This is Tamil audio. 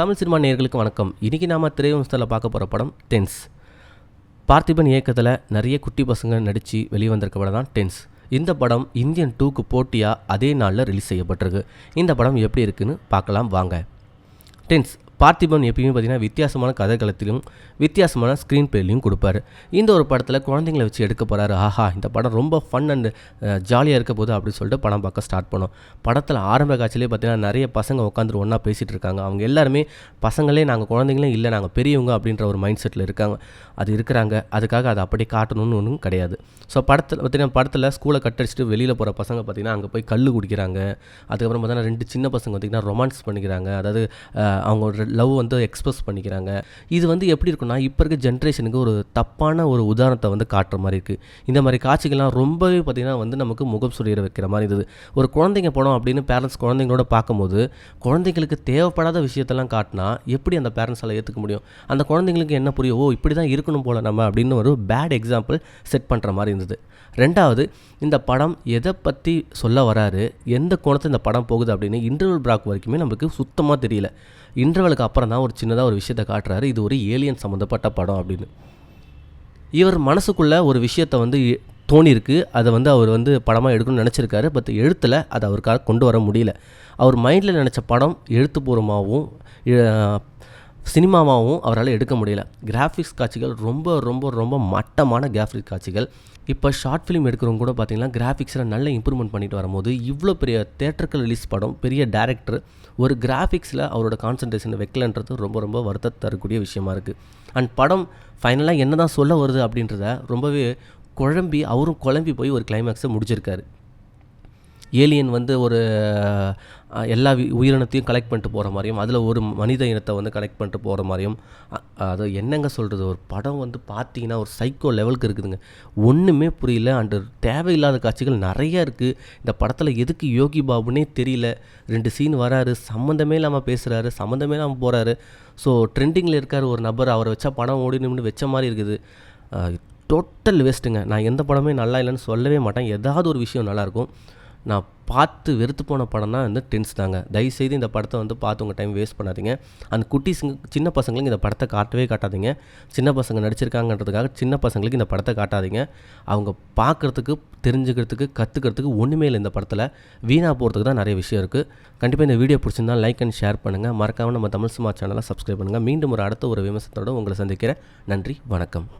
தமிழ் சினிமா நேயர்களுக்கு வணக்கம். இன்றைக்கி நாம் திரைவம்சத்தில் பார்க்க போகிற படம் டென்ஸ் பார்த்திபன் இயக்கத்தில் நிறைய குட்டி பசங்க நடித்து வெளிவந்திருக்க படம் தான் டென்ஸ் இந்த படம் இந்தியன் டூக்கு போட்டியாக அதே நாளில் ரிலீஸ் செய்யப்பட்டிருக்கு. இந்த படம் எப்படி இருக்குன்னு பார்க்கலாம் வாங்க. டென்ஸ் பார்த்திபன் எப்பயுமே பார்த்தீங்கன்னா வித்தியாசமான கதைக்களத்திலும் வித்தியாசமான ஸ்க்ரீன் பிளேலையும் கொடுப்பாரு. இந்த ஒரு படத்தில் குழந்தைங்கள வச்சு எடுக்க போகிறாரு ஆஹா இந்த படம் ரொம்ப ஃபன் அண்ட் ஜாலியாக இருக்க போகுது அப்படின்னு சொல்லிட்டு படம் பார்க்க ஸ்டார்ட் பண்ணோம். படத்தில் ஆரம்ப காட்சியிலே பார்த்தீங்கன்னா நிறைய பசங்க உட்காந்துட்டு ஒன்றா பேசிகிட்டு இருக்காங்க. அவங்க எல்லாருமே பசங்களே நாங்கள் குழந்தைங்களே இல்லை நாங்கள் பெரியவங்க அப்படின்ற ஒரு மைண்ட் செட்டில் இருக்காங்க. அது இருக்கிறாங்க. அதுக்காக அதை அப்படியே காட்டணும்னு ஒன்றும் கிடையாது. ஸோ படத்தில் பார்த்தீங்கன்னா படத்தில் ஸ்கூலை கட்டடிச்சிட்டு வெளியில் போகிற பசங்க பார்த்தீங்கன்னா அங்கே போய் கல் குடிக்கிறாங்க. அதுக்கப்புறம் பார்த்தீங்கன்னா ரெண்டு சின்ன பசங்க பார்த்தீங்கன்னா ரொமான்ஸ் பண்ணிக்கிறாங்க. அதாவது அவங்க லவ் வந்து எக்ஸ்பிரஸ் பண்ணிக்கிறாங்க. இது வந்து எப்படி இருக்குன்னா இப்போ இருக்க ஜென்ரேஷனுக்கு ஒரு தப்பான ஒரு உதாரணத்தை வந்து காட்டுற மாதிரி இருக்குது இந்த மாதிரி காட்சிகள்லாம் ரொம்பவே பார்த்திங்கன்னா வந்து நமக்கு முகம் சுழியற வைக்கிற மாதிரி இருந்தது. ஒரு குழந்தைங்க படம் அப்படின்னு பேரண்ட்ஸ் குழந்தைங்களோட பார்க்கும்போது குழந்தைங்களுக்கு தேவைப்படாத விஷயத்தெல்லாம் காட்டினா எப்படி அந்த பேரண்ட்ஸால் ஏற்றுக்க முடியும்? அந்த குழந்தைங்களுக்கு என்ன புரியும்? ஓ இப்படி தான் இருக்கணும் போல் நம்ம அப்படின்னு ஒரு பேட் எக்ஸாம்பிள் செட் பண்ணுற மாதிரி இருந்தது. ரெண்டாவது இந்த படம் எதை பற்றி சொல்ல வராரு? எந்த கோணத்தில் இந்த படம் போகுது அப்படின்னு இன்டர்வல் பிராக் வரைக்குமே நமக்கு சுத்தமாக தெரியல. இன்டர்வலுக்கு அப்புறம் தான் ஒரு சின்னதாக ஒரு விஷயத்தை காட்டுறாரு. இது ஒரு ஏலியன் சம்மந்தப்பட்ட படம் அப்படின்னு. இவர் மனசுக்குள்ளே ஒரு விஷயத்தை வந்து தோணியிருக்கு அதை வந்து அவர் வந்து படமாக எடுக்கணும்னு நினச்சிருக்காரு. பட் எழுத்தில் அதை அவருக்காக கொண்டு வர முடியல. அவர் மைண்டில் நினச்ச படம் எழுத்துப்பூர்வமாகவும் சினிமாவாகவும் அவரால் எடுக்க முடியல. கிராஃபிக்ஸ் காட்சிகள் ரொம்ப ரொம்ப ரொம்ப மட்டமான கிராஃபிக்ஸ் காட்சிகள். இப்போ ஷார்ட் ஃபிலிம் எடுக்கிறவங்க கூட பார்த்தீங்கன்னா கிராஃபிக்ஸில் நல்ல இம்ப்ரூவ்மெண்ட் பண்ணிட்டு வரும்போது இவ்வளோ பெரிய தேட்டருக்கு ரிலீஸ் படம் பெரிய டேரக்டர் ஒரு கிராஃபிக்ஸில் அவரோட கான்சன்ட்ரேஷன் வைக்கலன்றது ரொம்ப ரொம்ப வருத்தம் தரக்கூடிய விஷயமா இருக்குது அண்ட் படம் ஃபைனலாக என்ன தான் சொல்ல வருது அப்படின்றத ரொம்பவே குழம்பி அவரும் குழம்பி போய் ஒரு கிளைமேக்ஸை முடிச்சிருக்காரு. ஏலியன் வந்து ஒரு எல்லா வி- உயிரினத்தையும் கலெக்ட் பண்ணிட்டு போகிற மாதிரியும் அதில் ஒரு மனித இனத்தை வந்து கலெக்ட் பண்ணிட்டு போகிற மாதிரியும் அது என்னங்க சொல்கிறது ஒரு படம் வந்து பார்த்தீங்கன்னா ஒரு சைக்கோ லெவலுக்கு இருக்குதுங்க. ஒன்றுமே புரியல. அண்டு தேவையில்லாத காட்சிகள் நிறைய இருக்குது இந்த படத்தில் எதுக்கு யோகி பாபுனே தெரியல. ரெண்டு சீன் வராரு சம்மந்தமே இல்லாமல் பேசுகிறாரு சம்மந்தமே இல்லாமல் போகிறாரு ஸோ ட்ரெண்டிங்கில் இருக்கார் ஒரு நபர் அவரை வச்சா படம் ஓடி நின்று வச்ச மாதிரி இருக்குது. டோட்டல் வேஸ்ட்டுங்க நான் எந்த படமே நல்லா இல்லைன்னு சொல்லவே மாட்டேன். ஏதாவது ஒரு விஷயம் நல்லாயிருக்கும் நான் பார்த்து வெறுத்து போன படம்னா வந்து டென்ஸ் தாங்க. தயவுசெய்து இந்த படத்தை வந்து பார்த்து உங்கள் டைம் வேஸ்ட் பண்ணாதீங்க. அந்த குட்டீஸுங்க சின்ன பசங்களுக்கு இந்த படத்தை காட்டவே காட்டாதீங்க. சின்ன பசங்க நடிச்சிருக்காங்கன்றதுக்காக சின்ன பசங்களுக்கு இந்த படத்தை காட்டாதீங்க. அவங்க பார்க்குறதுக்கு தெரிஞ்சுக்கிறதுக்கு கற்றுக்கிறதுக்கு ஒன்றுமே இல்லை இந்த படத்தில். வீணாக போகிறதுக்கு தான் நிறைய விஷயம் இருக்குது கண்டிப்பாக இந்த வீடியோ பிடிச்சிருந்தா லைக் அண்ட் ஷேர் பண்ணுங்கள் மறக்காமல் நம்ம தமிழ் சுமா சேனலை சப்ஸ்கிரைப் பண்ணுங்கள் மீண்டும் ஒரு அடுத்த ஒரு விமர்சனத்தோட உங்களை சந்திக்கிறேன். நன்றி வணக்கம்.